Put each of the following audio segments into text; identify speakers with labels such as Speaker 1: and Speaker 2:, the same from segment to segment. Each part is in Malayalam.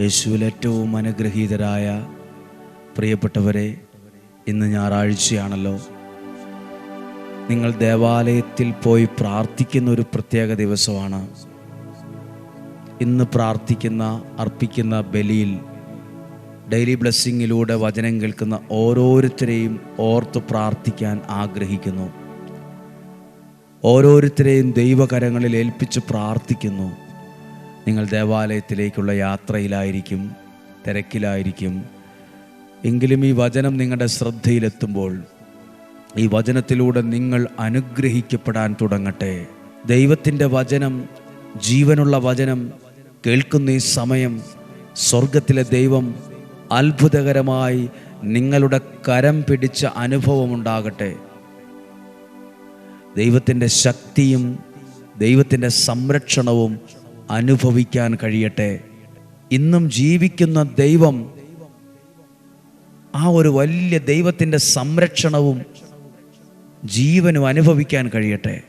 Speaker 1: യേശുവിൽ ഏറ്റവും അനുഗ്രഹീതരായ പ്രിയപ്പെട്ടവരെ ഇന്ന് ഞായറാഴ്ചയാണല്ലോ. നിങ്ങൾ ദേവാലയത്തിൽ പോയി പ്രാർത്ഥിക്കുന്ന ഒരു പ്രത്യേക ദിവസമാണ്. ഇന്ന് പ്രാർത്ഥിക്കുന്ന അർപ്പിക്കുന്ന ബലിയിൽ ഡെയിലി ബ്ലെസ്സിങ്ങിലൂടെ വചനം കേൾക്കുന്ന ഓരോരുത്തരെയും ഓർത്ത് പ്രാർത്ഥിക്കാൻ ആഗ്രഹിക്കുന്നു. ഓരോരുത്തരെയും ദൈവകരങ്ങളിൽ ഏൽപ്പിച്ച് പ്രാർത്ഥിക്കുന്നു. നിങ്ങൾ ദേവാലയത്തിലേക്കുള്ള യാത്രയിലായിരിക്കും തിരക്കിലായിരിക്കും. എങ്കിലും ഈ വചനം നിങ്ങളുടെ ശ്രദ്ധയിലെത്തുമ്പോൾ ഈ വചനത്തിലൂടെ നിങ്ങൾ അനുഗ്രഹിക്കപ്പെടാൻ തുടങ്ങട്ടെ. ദൈവത്തിന്റെ വചനം ജീവനുള്ള വചനം കേൾക്കുന്ന ഈ സമയം സ്വർഗത്തിലെ ദൈവം അത്ഭുതകരമായി നിങ്ങളുടെ കരം പിടിച്ച അനുഭവമുണ്ടാകട്ടെ ദൈവത്തിന്റെ ശക്തിയും ദൈവത്തിന്റെ സംരക്ഷണവും അനുഭവിക്കാൻ കഴിയട്ടെ. ഇന്നും ജീവിക്കുന്ന ദൈവം ആ ഒരു വലിയ ദൈവത്തിന്റെ സംരക്ഷണവും ജീവനും അനുഭവിക്കാൻ കഴിയട്ടെ.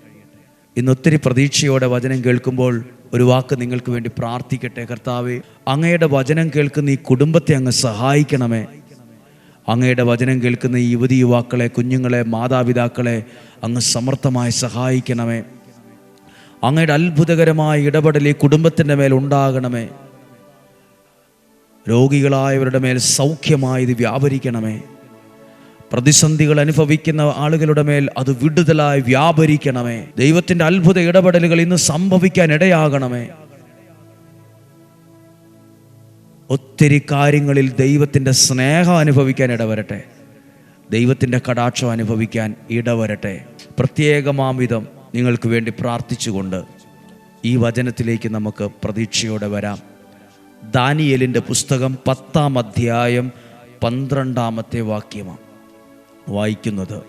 Speaker 1: ഇന്ന് ഒത്തിരി പ്രതീക്ഷയോടെ വചനം കേൾക്കുമ്പോൾ ഒരു വാക്ക് നിങ്ങൾക്ക് വേണ്ടി പ്രാർത്ഥിക്കട്ടെ കർത്താവ്. അങ്ങയുടെ വചനം കേൾക്കുന്ന ഈ കുടുംബത്തെ അങ്ങ് സഹായിക്കണമേ. അങ്ങയുടെ വചനം കേൾക്കുന്ന ഈ യുവതി യുവാക്കളെ കുഞ്ഞുങ്ങളെ മാതാപിതാക്കളെ അങ്ങ് സമർത്ഥമായി സഹായിക്കണമേ. അങ്ങയുടെ അത്ഭുതകരമായ ഇടപെടൽ ഈ കുടുംബത്തിന്റെ മേൽ ഉണ്ടാകണമേ. രോഗികളായവരുടെ മേൽ സൗഖ്യമായി ഇത് വ്യാപരിക്കണമേ. പ്രതിസന്ധികൾ അനുഭവിക്കുന്ന ആളുകളുടെ മേൽ അത് വിടുതലായി വ്യാപരിക്കണമേ. ദൈവത്തിന്റെ അത്ഭുത ഇടപെടലുകൾ ഇന്ന് സംഭവിക്കാൻ ഇടയാകണമേ. ഒത്തിരി കാര്യങ്ങളിൽ ദൈവത്തിന്റെ സ്നേഹം അനുഭവിക്കാൻ ഇടവരട്ടെ. ദൈവത്തിന്റെ കടാക്ഷം അനുഭവിക്കാൻ ഇടവരട്ടെ. പ്രത്യേകമാം വിധം നിങ്ങൾക്ക് വേണ്ടി പ്രാർത്ഥിച്ചുകൊണ്ട് ഈ വചനത്തിലേക്ക് നമുക്ക് പ്രതീക്ഷയോടെ വരാം. ദാനിയലിന്റെ പുസ്തകം പത്താം അധ്യായം പന്ത്രണ്ടാമത്തെ വാക്യമാണ് വായിക്കുന്നത്.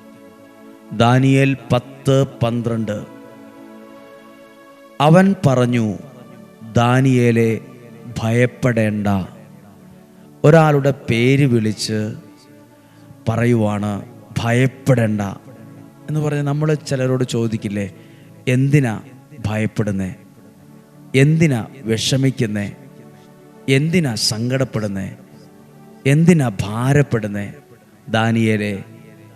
Speaker 1: ദാനിയൽ പത്ത് പന്ത്രണ്ട്. അവൻ പറഞ്ഞു ദാനിയേലെ ഭയപ്പെടേണ്ട. ഒരാളുടെ പേര് വിളിച്ച് പറയുവാണ് ഭയപ്പെടേണ്ട. എന്ന് പറഞ്ഞ് നമ്മൾ ചിലരോട് ചോദിക്കില്ലേ എന്തിനാ ഭയപ്പെടുന്നേ? എന്തിനാ വിഷമിക്കുന്നേ? എന്തിനാ സങ്കടപ്പെടുന്നേ? എന്തിനാ ഭാരപ്പെടുന്നേ? ദാനിയരെ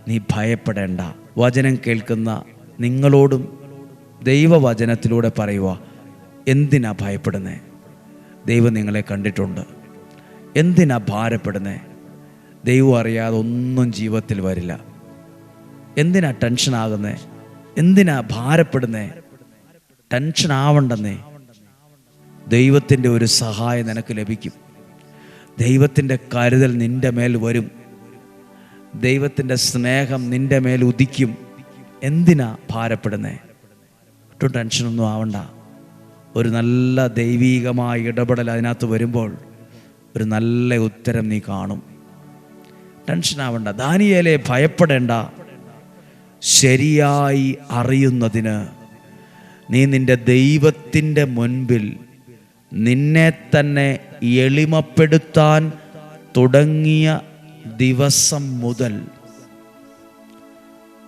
Speaker 1: നീ ഭയപ്പെടേണ്ട. വചനം കേൾക്കുന്ന നിങ്ങളോടും ദൈവവചനത്തിലൂടെ പറയുക എന്തിനാ ഭയപ്പെടുന്നേ? ദൈവം നിങ്ങളെ കണ്ടിട്ടുണ്ട്. എന്തിനാ ഭാരപ്പെടുന്നേ? ദൈവം അറിയാതെ ഒന്നും ജീവിതത്തിൽ വരില്ല. എന്തിനാ ടെൻഷൻ ആകുന്നേ? എന്തിനാ ഭാരപ്പെടുന്നേ? ടെൻഷൻ ആവണ്ടെന്നേ. ദൈവത്തിന്റെ ഒരു സഹായം നിനക്ക് ലഭിക്കും. ദൈവത്തിന്റെ കരുതൽ നിന്റെ മേൽ വരും. ദൈവത്തിന്റെ സ്നേഹം നിന്റെ മേൽ ഉദിക്കും. എന്തിനാ ഭാരപ്പെടുന്നേ? ഒട്ടും ടെൻഷനൊന്നും ആവണ്ട. ഒരു നല്ല ദൈവീകമായ ഇടപെടൽ അതിനകത്ത് വരുമ്പോൾ ഒരു നല്ല ഉത്തരം നീ കാണും. ടെൻഷൻ ആവണ്ട. ദാനിയേലെ ഭയപ്പെടേണ്ട. ശരിയായി അറിയുന്നതിന് നീ നിന്റെ ദൈവത്തിന്റെ മുൻപിൽ നിന്നെ തന്നെ എളിമപ്പെടുത്താൻ തുടങ്ങിയ ദിവസം മുതൽ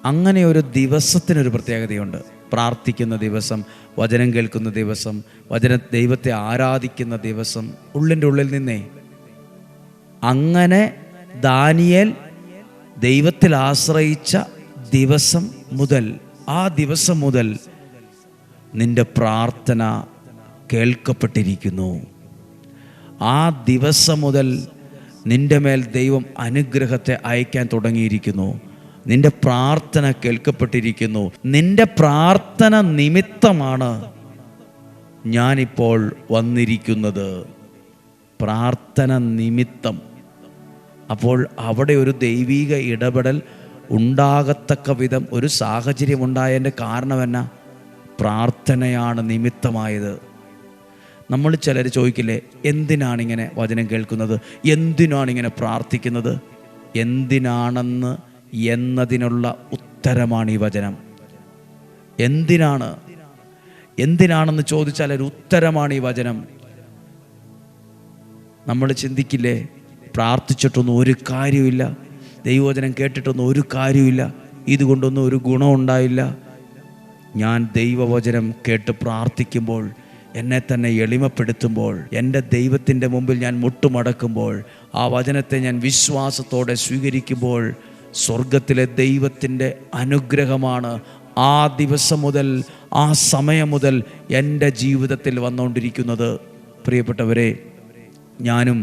Speaker 1: അങ്ങനെ ഒരു ദിവസത്തിനൊരു പ്രത്യേകതയുണ്ട്. പ്രാർത്ഥിക്കുന്ന ദിവസം വചനം കേൾക്കുന്ന ദിവസം വചന ദൈവത്തെ ആരാധിക്കുന്ന ദിവസം ഉള്ളിന്റെ ഉള്ളിൽ നിന്നേ. അങ്ങനെ ദാനിയേൽ ദൈവത്തിൽ ആശ്രയിച്ച ദിവസം മുതൽ ആ ദിവസം മുതൽ നിന്റെ പ്രാർത്ഥന കേൾക്കപ്പെട്ടിരിക്കുന്നു. ആ ദിവസം മുതൽ നിന്റെ മേൽ ദൈവം അനുഗ്രഹത്തെ അയക്കാൻ തുടങ്ങിയിരിക്കുന്നു. നിന്റെ പ്രാർത്ഥന കേൾക്കപ്പെട്ടിരിക്കുന്നു. നിന്റെ പ്രാർത്ഥന നിമിത്തമാണ് ഞാനിപ്പോൾ വന്നിരിക്കുന്നത്. പ്രാർത്ഥന നിമിത്തം. അപ്പോൾ അവിടെ ഒരു ദൈവീക ഇടപെടൽ ഉണ്ടാകത്തക്ക വിധം ഒരു സാഹചര്യം ഉണ്ടായതിന്റെ കാരണം എന്നാ? പ്രാർത്ഥനയാണ് നിമിത്തമായത്. നമ്മൾ ചിലർ ചോദിക്കില്ലേ എന്തിനാണ് ഇങ്ങനെ വചനം കേൾക്കുന്നത്? എന്തിനാണ് ഇങ്ങനെ പ്രാർത്ഥിക്കുന്നത്? എന്തിനാണെന്ന് എന്നതിനുള്ള ഉത്തരമാണ് ഈ വചനം. എന്തിനാണ്? എന്തിനാണെന്ന് ചോദിച്ചാൽ ഒരു ഉത്തരമാണ് ഈ വചനം. നമ്മൾ ചിന്തിക്കില്ലേ പ്രാർത്ഥിച്ചിട്ടൊന്നും ഒരു കാര്യമില്ല ദൈവവചനം കേട്ടിട്ടൊന്നും ഒരു കാര്യമില്ല ഇതുകൊണ്ടൊന്നും ഒരു ഗുണമുണ്ടായില്ല ഞാൻ ദൈവവചനം കേട്ട് പ്രാർത്ഥിക്കുമ്പോൾ എന്നെ തന്നെ എളിമപ്പെടുത്തുമ്പോൾ എന്റെ ദൈവത്തിന്റെ മുമ്പിൽ ഞാൻ മുട്ടുമടക്കുമ്പോൾ ആ വചനത്തെ ഞാൻ വിശ്വാസത്തോടെ സ്വീകരിക്കുമ്പോൾ സ്വർഗത്തിലെ ദൈവത്തിന്റെ അനുഗ്രഹമാണ് ആ ദിവസം മുതൽ ആ സമയം മുതൽ എന്റെ ജീവിതത്തിൽ വന്നുകൊണ്ടിരിക്കുന്നത്. പ്രിയപ്പെട്ടവരെ ഞാനും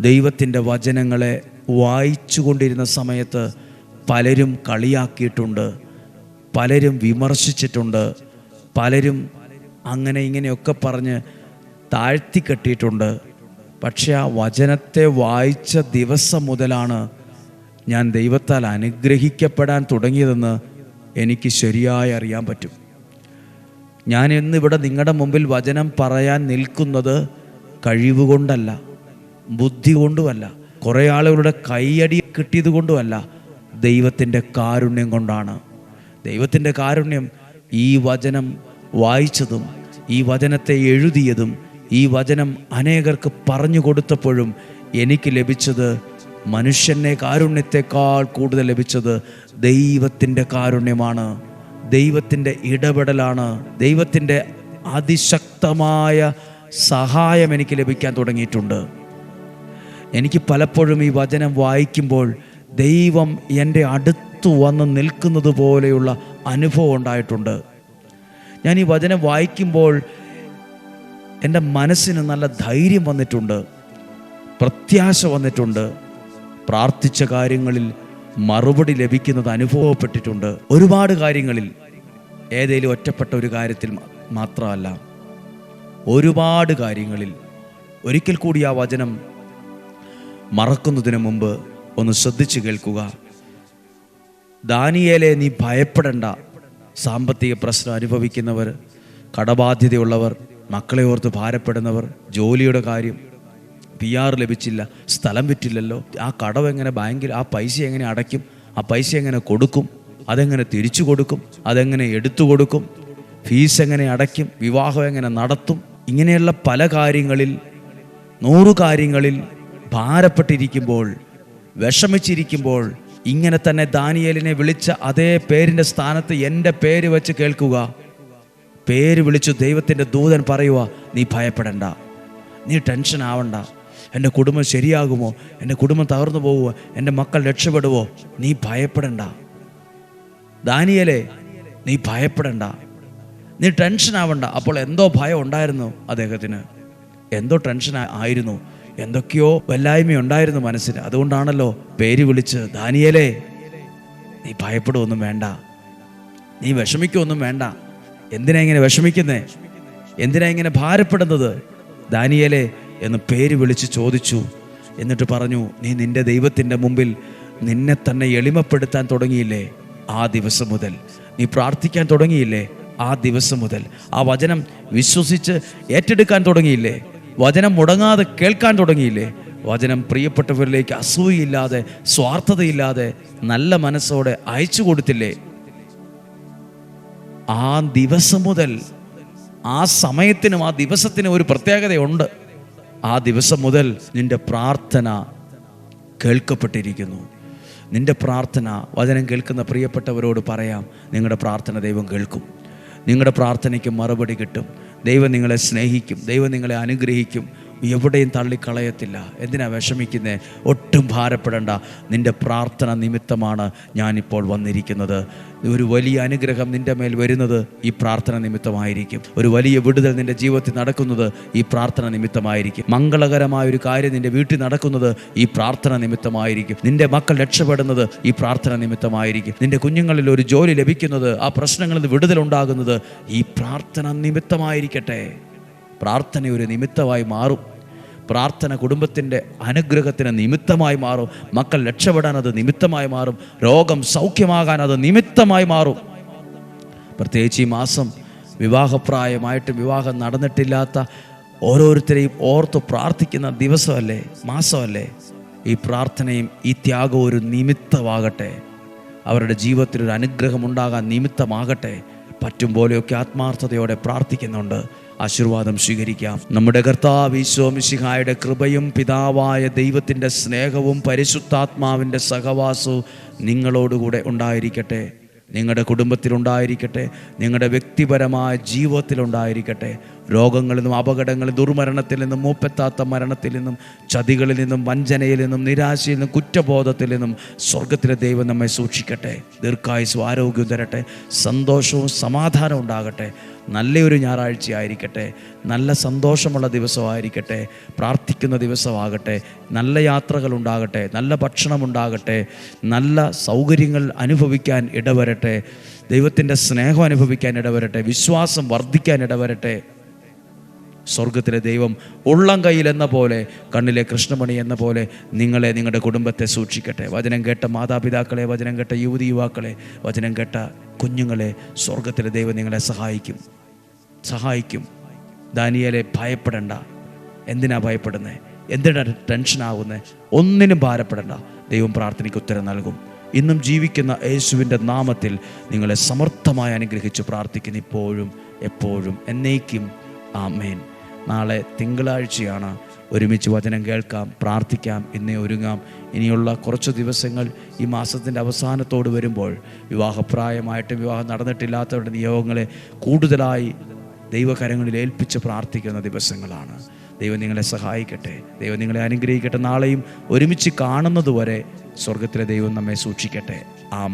Speaker 1: ദൈവത്തിന്റെ വചനങ്ങളെ വായിച്ചു കൊണ്ടിരുന്ന സമയത്ത് പലരും കളിയാക്കിയിട്ടുണ്ട് പലരും വിമർശിച്ചിട്ടുണ്ട് പലരും അങ്ങനെ ഇങ്ങനെയൊക്കെ പറഞ്ഞ് താഴ്ത്തിക്കെട്ടിയിട്ടുണ്ട്. പക്ഷേ ആ വചനത്തെ വായിച്ച ദിവസം മുതലാണ് ഞാൻ ദൈവത്താൽ അനുഗ്രഹിക്കപ്പെടാൻ തുടങ്ങിയതെന്ന് എനിക്ക് ശരിയായി അറിയാൻ പറ്റും. ഞാൻ ഇന്നിവിടെ നിങ്ങളുടെ മുമ്പിൽ വചനം പറയാൻ നിൽക്കുന്നത് കഴിവുകൊണ്ടല്ല. ബുദ്ധി കൊണ്ടുമല്ല കുറേ ആളുകളുടെ കൈയടി കിട്ടിയത് കൊണ്ടുമല്ല ദൈവത്തിന്റെ കാരുണ്യം കൊണ്ടാണ്. ദൈവത്തിന്റെ കാരുണ്യം ഈ വചനം വായിച്ചതും ഈ വചനത്തെ എഴുതിയതും ഈ വചനം അനേകർക്ക് പറഞ്ഞു കൊടുത്തപ്പോഴും എനിക്ക് ലഭിച്ചത് മനുഷ്യനെ കാരുണ്യത്തെക്കാൾ കൂടുതൽ ലഭിച്ചത് ദൈവത്തിന്റെ കാരുണ്യമാണ്. ദൈവത്തിന്റെ ഇടപെടലാണ്. ദൈവത്തിന്റെ അതിശക്തമായ സഹായം എനിക്ക് ലഭിക്കാൻ തുടങ്ങിയിട്ടുണ്ട്. എനിക്ക് പലപ്പോഴും ഈ വചനം വായിക്കുമ്പോൾ ദൈവം എന്റെ അടുത്തു വന്ന് നിൽക്കുന്നത് പോലെയുള്ള അനുഭവം ഉണ്ടായിട്ടുണ്ട്. ഞാൻ ഈ വചനം വായിക്കുമ്പോൾ എന്റെ മനസ്സിന് നല്ല ധൈര്യം വന്നിട്ടുണ്ട് പ്രത്യാശ വന്നിട്ടുണ്ട് പ്രാർത്ഥിച്ച കാര്യങ്ങളിൽ മറുപടി ലഭിക്കുന്നത് അനുഭവപ്പെട്ടിട്ടുണ്ട്. ഒരുപാട് കാര്യങ്ങളിൽ ഏതെങ്കിലും ഒറ്റപ്പെട്ട ഒരു കാര്യത്തിൽ മാത്രമല്ല ഒരുപാട് കാര്യങ്ങളിൽ ഒരിക്കൽ കൂടി ആ വചനം മറക്കുന്നതിന് മുമ്പ് ഒന്ന് ശ്രദ്ധിച്ചു കേൾക്കുക. ദാനിയേലെ നീ ഭയപ്പെടേണ്ട. സാമ്പത്തിക പ്രശ്നം അനുഭവിക്കുന്നവർ കടബാധ്യതയുള്ളവർ മക്കളെ ഓർത്ത് ഭാരപ്പെടുന്നവർ ജോലിയുടെ കാര്യം പി ആർ ലഭിച്ചില്ല സ്ഥലം വിറ്റില്ലല്ലോ. ആ കടവ് എങ്ങനെ ബാങ്കിൽ ആ പൈസ എങ്ങനെ അടയ്ക്കും? ആ പൈസ എങ്ങനെ കൊടുക്കും? അതെങ്ങനെ തിരിച്ചു കൊടുക്കും? അതെങ്ങനെ എടുത്തു കൊടുക്കും? ഫീസ് എങ്ങനെ അടയ്ക്കും? വിവാഹം എങ്ങനെ നടത്തും? ഇങ്ങനെയുള്ള പല കാര്യങ്ങളിൽ നൂറു കാര്യങ്ങളിൽ ഭാരപ്പെട്ടിരിക്കുമ്പോൾ വിഷമിച്ചിരിക്കുമ്പോൾ ഇങ്ങനെ തന്നെ ദാനിയേലിനെ വിളിച്ച അതേ പേരിന്റെ സ്ഥാനത്ത് എന്റെ പേര് വെച്ച് കേൾക്കുക. പേര് വിളിച്ചു ദൈവത്തിന്റെ ദൂതൻ പറയുക നീ ഭയപ്പെടണ്ട. നീ ടെൻഷൻ ആവണ്ട. എന്റെ കുടുംബം ശരിയാകുമോ? എന്റെ കുടുംബം തകർന്നു പോകുമോ എന്റെ മക്കൾ രക്ഷപ്പെടുവോ? നീ ഭയപ്പെടണ്ട. ദാനിയലെ നീ ഭയപ്പെടണ്ട. നീ ടെൻഷൻ ആവണ്ട. അപ്പോൾ എന്തോ ഭയം ഉണ്ടായിരുന്നു അദ്ദേഹത്തിന്. എന്തോ ടെൻഷൻ ആയിരുന്നു. എന്തൊക്കെയോ വല്ലായ്മ ഉണ്ടായിരുന്നു മനസ്സിന്. അതുകൊണ്ടാണല്ലോ പേര് വിളിച്ച് ദാനിയലേ നീ ഭയപ്പെടുവൊന്നും വേണ്ട. നീ വിഷമിക്കൊന്നും വേണ്ട. എന്തിനാ ഇങ്ങനെ വിഷമിക്കുന്നേ? എന്തിനാ ഇങ്ങനെ ഭാരപ്പെടുന്നത്? ദാനിയലെ എന്ന് പേര് വിളിച്ച് ചോദിച്ചു. എന്നിട്ട് പറഞ്ഞു നീ നിന്റെ ദൈവത്തിന്റെ മുമ്പിൽ നിന്നെ തന്നെ എളിമപ്പെടുത്താൻ തുടങ്ങിയില്ലേ? ആ ദിവസം മുതൽ. നീ പ്രാർത്ഥിക്കാൻ തുടങ്ങിയില്ലേ? ആ ദിവസം മുതൽ. ആ വചനം വിശ്വസിച്ച് ഏറ്റെടുക്കാൻ തുടങ്ങിയില്ലേ? വചനം മുടങ്ങാതെ കേൾക്കാൻ തുടങ്ങിയില്ലേ? വചനം പ്രിയപ്പെട്ടവരിലേക്ക് അസൂയില്ലാതെ സ്വാർത്ഥതയില്ലാതെ നല്ല മനസ്സോടെ അയച്ചു കൊടുത്തില്ലേ? ആ ദിവസം മുതൽ ആ സമയത്തിനും ആ ദിവസത്തിനും ഒരു പ്രത്യേകതയുണ്ട്. ആ ദിവസം മുതൽ നിന്റെ പ്രാർത്ഥന കേൾക്കപ്പെട്ടിരിക്കുന്നു. നിന്റെ പ്രാർത്ഥന വചനം കേൾക്കുന്ന പ്രിയപ്പെട്ടവരോട് പറയാം നിങ്ങളുടെ പ്രാർത്ഥന ദൈവം കേൾക്കും. നിങ്ങളുടെ പ്രാർത്ഥനയ്ക്ക് മറുപടി കിട്ടും. ദൈവം നിങ്ങളെ സ്നേഹിക്കും. ദൈവം നിങ്ങളെ അനുഗ്രഹിക്കും. എവിടെയും തള്ളിക്കളയത്തില്ല. എന്തിനാ വിഷമിക്കുന്നേ? ഒട്ടും ഭാരപ്പെടേണ്ട. നിന്റെ പ്രാർത്ഥന നിമിത്തമാണ് ഞാനിപ്പോൾ വന്നിരിക്കുന്നത്. ഒരു വലിയ അനുഗ്രഹം നിന്റെ മേൽ വരുന്നത് ഈ പ്രാർത്ഥന നിമിത്തമായിരിക്കും. ഒരു വലിയ വിടുതൽ നിന്റെ ജീവിതത്തിൽ നടക്കുന്നത് ഈ പ്രാർത്ഥന നിമിത്തമായിരിക്കും. മംഗളകരമായ ഒരു കാര്യം നിന്റെ വീട്ടിൽ നടക്കുന്നത് ഈ പ്രാർത്ഥന നിമിത്തമായിരിക്കും. നിന്റെ മക്കൾ രക്ഷപ്പെടുന്നത് ഈ പ്രാർത്ഥന നിമിത്തമായിരിക്കും. നിന്റെ കുഞ്ഞുങ്ങളിൽ ഒരു ജോലി ലഭിക്കുന്നത് ആ പ്രശ്നങ്ങളിൽ ഉണ്ടാകുന്നത് ഈ പ്രാർത്ഥന നിമിത്തമായിരിക്കട്ടെ. പ്രാർത്ഥന ഒരു നിമിത്തമായി മാറും. പ്രാർത്ഥന കുടുംബത്തിന്റെ അനുഗ്രഹത്തിന് നിമിത്തമായി മാറും. മക്കൾ രക്ഷപ്പെടാൻ അത് നിമിത്തമായി മാറും. രോഗം സൗഖ്യമാകാൻ അത് നിമിത്തമായി മാറും. പ്രത്യേകിച്ച് ഈ മാസം വിവാഹപ്രായമായിട്ട് വിവാഹം നടന്നിട്ടില്ലാത്ത ഓരോരുത്തരെയും ഓർത്ത് പ്രാർത്ഥിക്കുന്ന ദിവസമല്ലേ? മാസമല്ലേ? ഈ പ്രാർത്ഥനയും ഈ ത്യാഗവും ഒരു നിമിത്തമാകട്ടെ. അവരുടെ ജീവിതത്തിൽ ഒരു അനുഗ്രഹം ഉണ്ടാകാൻ നിമിത്തമാകട്ടെ. പറ്റും പോലെയൊക്കെ ആത്മാർത്ഥതയോടെ പ്രാർത്ഥിക്കുന്നുണ്ട്. ആശീർവാദം സ്വീകരിക്കാം. നമ്മുടെ കർത്താവ് കൃപയും പിതാവായ ദൈവത്തിന്റെ സ്നേഹവും പരിശുദ്ധാത്മാവിന്റെ സഹവാസവും നിങ്ങളോടുകൂടെ ഉണ്ടായിരിക്കട്ടെ. നിങ്ങളുടെ കുടുംബത്തിലുണ്ടായിരിക്കട്ടെ നിങ്ങളുടെ വ്യക്തിപരമായ ജീവിതത്തിലുണ്ടായിരിക്കട്ടെ രോഗങ്ങളിൽ നിന്നും അപകടങ്ങളിൽ ദുർമരണത്തിൽ നിന്നും മൂപ്പെത്താത്ത മരണത്തിൽ നിന്നും ചതികളിൽ നിന്നും വഞ്ചനയിൽ നിന്നും നിരാശയിൽ നിന്നും കുറ്റബോധത്തിൽ നിന്നും സ്വർഗത്തിലെ ദൈവം നമ്മെ സൂക്ഷിക്കട്ടെ. ദീർഘായുസ് ആരോഗ്യവും തരട്ടെ. സന്തോഷവും സമാധാനവും ഉണ്ടാകട്ടെ. നല്ലൊരു ഞായറാഴ്ചയായിരിക്കട്ടെ നല്ല സന്തോഷമുള്ള ദിവസമായിരിക്കട്ടെ പ്രാർത്ഥിക്കുന്ന ദിവസമാകട്ടെ നല്ല യാത്രകൾ ഉണ്ടാകട്ടെ നല്ല ഭക്ഷണമുണ്ടാകട്ടെ നല്ല സൗകര്യങ്ങൾ അനുഭവിക്കാൻ ഇടവരട്ടെ ദൈവത്തിന്റെ സ്നേഹം അനുഭവിക്കാൻ ഇടവരട്ടെ വിശ്വാസം വർദ്ധിക്കാൻ ഇടവരട്ടെ. സ്വർഗത്തിലെ ദൈവം ഉള്ളം കയ്യിൽ എന്ന പോലെ കണ്ണിലെ കൃഷ്ണമണി എന്ന പോലെ നിങ്ങളെ നിങ്ങളുടെ കുടുംബത്തെ സൂക്ഷിക്കട്ടെ. വചനം കേട്ട മാതാപിതാക്കളെ വചനം കേട്ട യുവതി യുവാക്കളെ വചനം കേട്ട കുഞ്ഞുങ്ങളെ സ്വർഗത്തിലെ ദൈവം നിങ്ങളെ സഹായിക്കും. സഹായിക്കും. ദാനിയലെ ഭയപ്പെടണ്ട. എന്തിനാ ഭയപ്പെടുന്നത് എന്തിനാ ടെൻഷനാകുന്നത് ഒന്നിനും ഭാരപ്പെടണ്ട. ദൈവം പ്രാർത്ഥനയ്ക്ക് ഉത്തരം നൽകും. ഇന്നും ജീവിക്കുന്ന യേശുവിന്റെ നാമത്തിൽ നിങ്ങളെ സമർത്ഥമായി അനുഗ്രഹിച്ച് പ്രാർത്ഥിക്കുന്നു ഇപ്പോഴും എപ്പോഴും എന്നേക്കും. ആമേൻ. നാളെ തിങ്കളാഴ്ചയാണ് ഒരുമിച്ച് വചനം കേൾക്കാം പ്രാർത്ഥിക്കാം ഇന്നേ ഒരുങ്ങാം. ഇനിയുള്ള കുറച്ച് ദിവസങ്ങൾ ഈ മാസത്തിന്റെ അവസാനത്തോട് വരുമ്പോൾ വിവാഹപ്രായമായിട്ട് വിവാഹം നടന്നിട്ടില്ലാത്തവരുടെ നിയോഗങ്ങളെ കൂടുതലായി ദൈവകരങ്ങളിൽ ഏൽപ്പിച്ച് പ്രാർത്ഥിക്കുന്ന ദിവസങ്ങളാണ്. ദൈവം നിങ്ങളെ സഹായിക്കട്ടെ. ദൈവം നിങ്ങളെ അനുഗ്രഹിക്കട്ടെ. നാളെയും ഒരുമിച്ച് കാണുന്നതുവരെ സ്വർഗത്തിലെ ദൈവം നമ്മെ സൂക്ഷിക്കട്ടെ. ആ